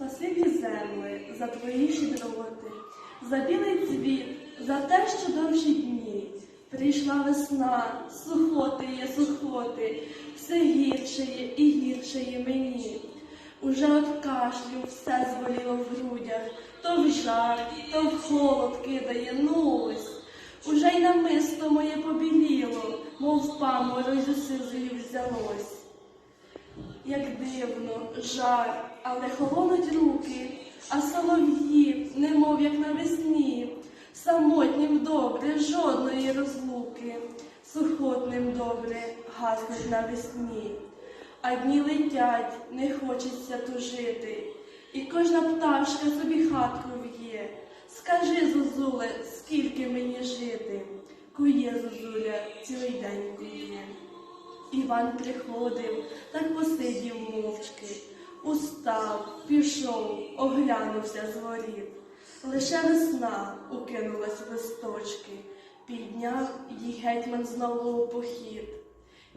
Спасибі земли за твої щедроти, за білий цвіт, за те, що довші дні. Прийшла весна, сухоти є сухоти, все гіршеє і гіршеє мені. Уже от кашлю все зволіло в грудях, то в жар, то в холод кидає, ну. Уже й намисто моє побіліло, мов в паморозі сизою взялось. Як дивно, жар, але холонуть руки, а солов'ї, немов як навесні, самотнім добре, жодної розлуки, сухотним добре гаснуть навесні. А дні летять, не хочеться тужити, і кожна пташка собі хатку в'є. Скажи, Зозуле, скільки мені жити? Кує Зозуля, цілий день кує. Іван приходив, так посидів мовчки, устав, пішов, оглянувся з воріт. Лише весна укинулась листочки, підняв її гетьман знову у похід.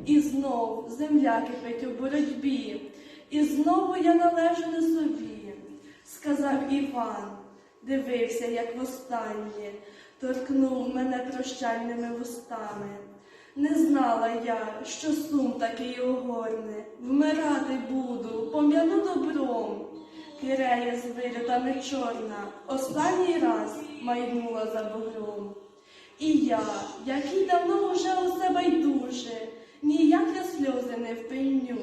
І знов земля кипить у боротьбі, і знову я належу не собі, сказав Іван, дивився, як востаннє, торкнув мене прощальними вустами. Не знала я, що сум такий огорне, вмирати буду, пом'яну добром. Кирея з вилітами чорна, останній раз майнула за бугром. І я, який давно уже усе байдуже, ніяк я сльози не впиню.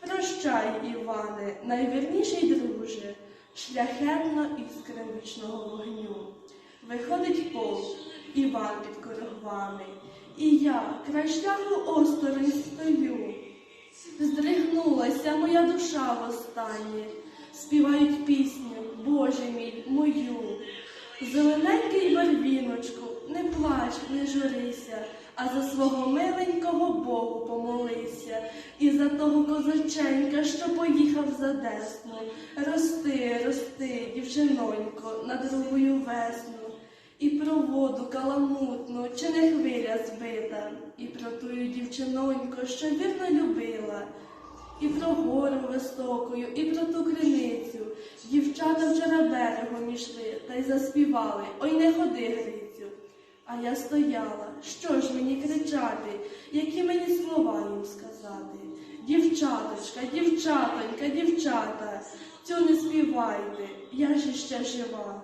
Прощай, Іване, найвірніший друже, шляхетно іскра вічного вогню. Виходить полк, Іван під корогвами, і я край шляху осторонь стою. Здригнулася моя душа востаннє, співають пісню, Боже мій, мою. Зелененький барвіночку, не плач, не журися, а за свого миленького Богу помолися, і за того козаченька, що поїхав за Десну. Рости, рости, дівчинонько, на другою весну. І про воду каламутну, чи не хвиля збита, і про тую дівчиноньку, що вірно любила, і про гору високою, і про ту криницю. Дівчата вчора берегом ішли та й заспівали Ой не ходи, Грицю. А я стояла, що ж мені кричати, які мені слова їм сказати? Дівчаточка, дівчатонька, дівчата, цю не співайте, я ж іще жива.